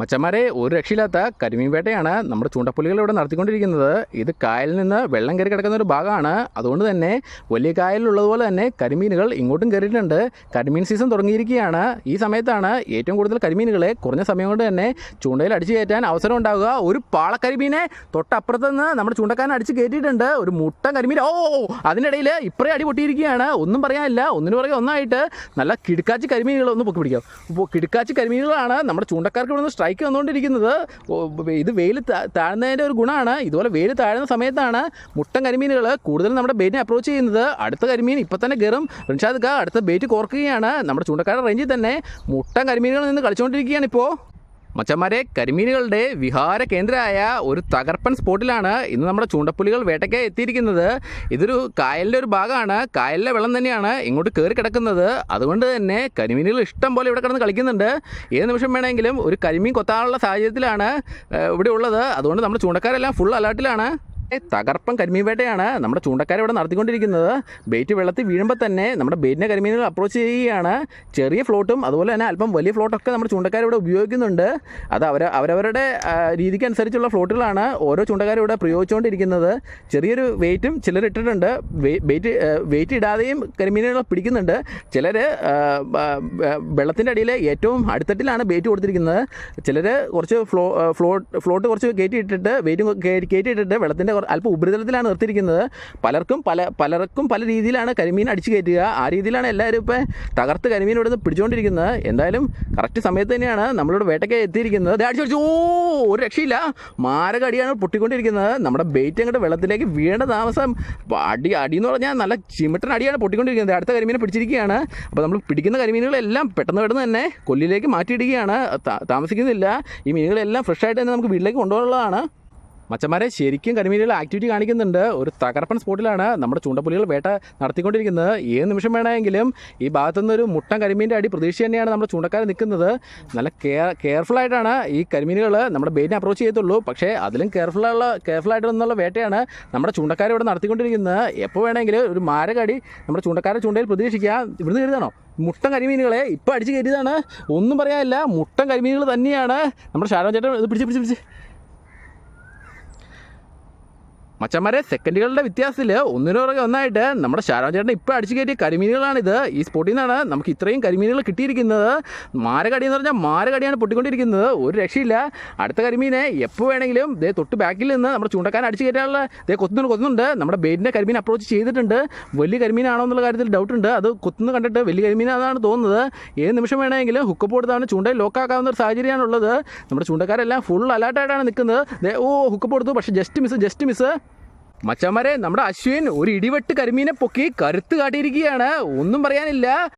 മച്ചന്മാരെ ഒരു രക്ഷയില്ലാത്ത കരിമീൻ വേട്ടയാണ് നമ്മുടെ ചൂണ്ടപ്പുലികൾ ഇവിടെ നടത്തിക്കൊണ്ടിരിക്കുന്നത്. ഇത് കായലിൽ നിന്ന് വെള്ളം കയറി കിടക്കുന്ന ഒരു ഭാഗമാണ്. അതുകൊണ്ട് തന്നെ വലിയ കായലിലുള്ളതുപോലെ തന്നെ കരിമീനുകൾ ഇങ്ങോട്ടും കയറിയിട്ടുണ്ട്. കരിമീൻ സീസൺ തുടങ്ങിയിരിക്കുകയാണ്. ഈ സമയത്താണ് ഏറ്റവും കൂടുതൽ കരിമീനുകളെ കുറഞ്ഞ സമയം കൊണ്ട് തന്നെ ചൂണ്ടയിൽ അടിച്ചു കയറ്റാൻ അവസരം ഉണ്ടാവുക. ഒരു പാളക്കരിമീനെ തൊട്ടപ്പുറത്ത് നിന്ന് നമ്മുടെ ചൂണ്ടക്കാരൻ അടിച്ച് കയറ്റിയിട്ടുണ്ട്. ഒരു മുട്ടൻ കരിമീൻ. ഓ അതിനിടയിൽ ഇപ്പറേ അടി പൊട്ടിയിരിക്കുകയാണ്. ഒന്നും പറയാനില്ല. ഒന്നിനു പുറകെ ഒന്നായിട്ട് നല്ല കിടുക്കാച്ചി കരിമീനുകൾ ഒന്ന് പൊക്കി പിടിക്കാം ഇപ്പോൾ കിടുക്കാച്ചി കരിമീനുകളാണ് നമ്മുടെ ചൂണ്ടക്കാർക്ക് ഇവിടെ നിന്ന് സ്ട്രൈക്ക് വന്നുകൊണ്ടിരിക്കുന്നത്. ഇത് വെയിൽ താഴ്ന്നതിന്റെ ഒരു ഗുണമാണ്. ഇതുപോലെ വെയിൽ താഴ്ന്ന സമയത്താണ് മുട്ടൻ കരിമീനുകൾ കൂടുതൽ നമ്മുടെ ബേറ്റിനെ അപ്രോച്ച് ചെയ്യുന്നത്. അടുത്ത കരിമീൻ ഇപ്പം തന്നെ കയറും. റിൻഷാദ് അടുത്ത ബേറ്റ് കോർക്കുകയാണ്. നമ്മുടെ ചൂണ്ടക്കാട് റേഞ്ചിൽ തന്നെ മുട്ടൻ കരിമീനുകളിൽ നിന്ന് കളിച്ചുകൊണ്ടിരിക്കുകയാണ് ഇപ്പോൾ മച്ചന്മാരെ കരിമീനുകളുടെ വിഹാര കേന്ദ്രമായ ഒരു തകർപ്പൻ സ്പോട്ടിലാണ് ഇന്ന് നമ്മുടെ ചൂണ്ടപ്പുലികൾ വേട്ടയ്ക്ക് എത്തിയിരിക്കുന്നത്. ഇതൊരു കായലിന്റെ ഒരു ഭാഗമാണ്. കായലിലെ വെള്ളം തന്നെയാണ് ഇങ്ങോട്ട് കയറി കിടക്കുന്നത്. അതുകൊണ്ട് തന്നെ കരിമീനുകൾ ഇഷ്ടം പോലെ ഇവിടെ കിടന്ന് കളിക്കുന്നുണ്ട്. ഏത് നിമിഷം വേണമെങ്കിലും ഒരു കരിമീൻ കൊത്താനുള്ള സാഹചര്യത്തിലാണ് ഇവിടെ ഉള്ളത്. അതുകൊണ്ട് നമ്മുടെ ചൂണ്ടക്കാരെല്ലാം ഫുൾ അലേർട്ടിലാണ് തകർപ്പൻ കരിമീൻ വേട്ടയാണ് നമ്മുടെ ചൂണ്ടക്കാരെ ഇവിടെ നടത്തിക്കൊണ്ടിരിക്കുന്നത്. ബെയ്റ്റ് വെള്ളത്തിൽ വീഴുമ്പോൾ തന്നെ നമ്മുടെ ബെയ്റ്റിനെ കരിമീനുകൾ അപ്രോച്ച് ചെയ്യുകയാണ്. ചെറിയ ഫ്ലോട്ടും അതുപോലെ തന്നെ അല്പം വലിയ ഫ്ലോട്ടൊക്കെ നമ്മുടെ ചൂണ്ടക്കാർ ഇവിടെ ഉപയോഗിക്കുന്നുണ്ട്. അത് അവർ അവരവരുടെ രീതിക്കനുസരിച്ചുള്ള ഫ്ലോട്ടുകളാണ് ഓരോ ചൂണ്ടക്കാരും ഇവിടെ പ്രയോഗിച്ചുകൊണ്ടിരിക്കുന്നത്. ചെറിയൊരു വെയിറ്റും ചിലർ ഇട്ടിട്ടുണ്ട് വെയിറ്റ് വെയിറ്റ് ഇടാതെയും കരിമീനുകൾ പിടിക്കുന്നുണ്ട്. ചിലർ വെള്ളത്തിന്റെ അടിയിൽ ഏറ്റവും അടുത്തട്ടിലാണ് ബെയ്റ്റ് കൊടുത്തിരിക്കുന്നത്. ചിലർ കുറച്ച് ഫ്ലോ ഫ്ലോട്ട് ഫ്ലോട്ട് കുറച്ച് കയറ്റി ഇട്ടിട്ട് വെയിറ്റും കയറ്റി ഇട്ടിട്ട് വെള്ളത്തിന്റെ അല്പം ഉപരിതലത്തിലാണ് നിർത്തിയിരിക്കുന്നത്. പലർക്കും പല പലർക്കും പല രീതിയിലാണ് കരിമീൻ അടിച്ചു കയറ്റുക. ആ രീതിയിലാണ് എല്ലാവരും ഇപ്പോൾ തകർത്ത് കരിമീൻ ഇവിടെ നിന്ന് പിടിച്ചുകൊണ്ടിരിക്കുന്നത്. എന്തായാലും കറക്റ്റ് സമയത്ത് തന്നെയാണ് നമ്മളിവിടെ വേട്ടയ്ക്ക് എത്തിയിരിക്കുന്നത്. അടിച്ചു ഓ ഒരു രക്ഷയില്ല. മാരക അടിയാണ് പൊട്ടിക്കൊണ്ടിരിക്കുന്നത്. നമ്മുടെ ബെയ്റ്റ് അങ്ങോട്ട് വെള്ളത്തിലേക്ക് വീണ താമസം. അടി അടി എന്ന് പറഞ്ഞാൽ നല്ല ചിമിട്ടൻ അടിയാണ് പൊട്ടിക്കൊണ്ടിരിക്കുന്നത്. അടുത്ത കരിമീനെ പിടിച്ചിരിക്കുകയാണ്. അപ്പോൾ നമ്മൾ പിടിക്കുന്ന കരിമീനുകളെല്ലാം പെട്ടെന്ന് പെട്ടെന്ന് തന്നെ കൊല്ലിലേക്ക് മാറ്റിയിടുകയാണ്. താമസിക്കുന്നില്ല. ഈ മീനുകളെല്ലാം ഫ്രഷായിട്ട് തന്നെ നമുക്ക് വീട്ടിലേക്ക് കൊണ്ടുപോകാനുള്ളതാണ്. മച്ചന്മാരെ ശരിക്കും കരിമീനുകൾ ആക്ടിവിറ്റി കാണിക്കുന്നുണ്ട്. ഒരു തകർപ്പൻ സ്പോട്ടിലാണ് നമ്മുടെ ചൂണ്ടപ്പുലികൾ വേട്ട നടത്തിക്കൊണ്ടിരിക്കുന്നത്. ഏത് നിമിഷം വേണമെങ്കിലും ഈ ഭാഗത്തുനിന്ന് ഒരു മുട്ടൻ കരിമീന്റെ അടി പ്രതീക്ഷ തന്നെയാണ് നമ്മുടെ ചൂണ്ടക്കാർ നിൽക്കുന്നത്. നല്ല കെയർ കെയർഫുൾ ആയിട്ടാണ് ഈ കരിമീനുകൾ നമ്മുടെ ബെയിനെ അപ്രോച്ച് ചെയ്യത്തുള്ളൂ. പക്ഷേ അതിലും കെയർഫുള്ള കെയർഫുൾ ആയിട്ട് നിന്നുള്ള വേട്ടയാണ് നമ്മുടെ ചൂണ്ടക്കാർ ഇവിടെ നടത്തിക്കൊണ്ടിരിക്കുന്നത്. എപ്പോൾ വേണമെങ്കിലും ഒരു മാരകടി നമ്മുടെ ചൂണ്ടക്കാരെ ചൂണ്ടയിൽ പ്രതീക്ഷിക്കാം ഇവിടുന്ന് കരുതാണോ? മുട്ടൻ കരിമീനുകളെ ഇപ്പോൾ അടിച്ച് കയറ്റിയതാണ്. ഒന്നും പറയാനില്ല. മുട്ടൻ കരിമീനുകൾ തന്നെയാണ്. നമ്മുടെ ഷാരോൺ ചേട്ടൻ ഇത് പിടിച്ച് പിടിച്ച് പിടിച്ച്. മച്ചന്മാരെ സെക്കൻഡുകളുടെ വ്യത്യാസത്തിൽ ഒന്നിനു പുറകെ ഒന്നായിട്ട് നമ്മുടെ ഷാരോൺ ചേട്ടൻ ഇപ്പോൾ അടിച്ചു കയറ്റിയ കരിമീനുകളാണിത്. ഈ സ്പോട്ടിൽ നിന്നാണ് നമുക്ക് ഇത്രയും കരിമീനുകൾ കിട്ടിയിരിക്കുന്നത്. മാരകടി എന്ന് പറഞ്ഞാൽ മാരകടിയാണ് പൊട്ടിക്കൊണ്ടിരിക്കുന്നത്. ഒരു രക്ഷയില്ല. അടുത്ത കരിമീനെ എപ്പോൾ വേണമെങ്കിലും ദേ തൊട്ട് ബാക്കിൽ നിന്ന് നമ്മുടെ ചൂണ്ടക്കാരൻ അടിച്ചു കയറ്റാനുള്ള ദേ കൊത്തുന്നുണ്ട് കൊത്തുന്നുണ്ട്. നമ്മുടെ ബേറ്റിന്റെ കരിമീൻ അപ്രോച്ച് ചെയ്തിട്ടുണ്ട്. വലിയ കരിമീനാണോ എന്നുള്ള കാര്യത്തിൽ ഡൗട്ട് ഉണ്ട്. അത് കൊത്തുന്നു കണ്ടിട്ട് വലിയ കരിമീനാണെന്നാണ് തോന്നുന്നത്. ഏത് നിമിഷം വേണമെങ്കിലും ഹുക്കപ്പ് കൊടുത്താണ് ചൂണ്ടയിൽ ലോക്കാക്കാവുന്ന ഒരു സാഹചര്യമാണുള്ളത്. നമ്മുടെ ചൂണ്ടക്കാരെല്ലാം ഫുൾ അലേർട്ടായിട്ടാണ് നിൽക്കുന്നത്. ഓ ഹുക്കപ്പ് കൊടുത്തു. പക്ഷേ ജസ്റ്റ് മിസ് ജസ്റ്റ് മിസ് മച്ചന്മാരെ നമ്മുടെ അശ്വിൻ ഒരു ഇടിവെട്ട് കരിമീനെ പൊക്കി കരുത്ത് കാട്ടിയിരിക്കുകയാണ്. ഒന്നും പറയാനില്ല.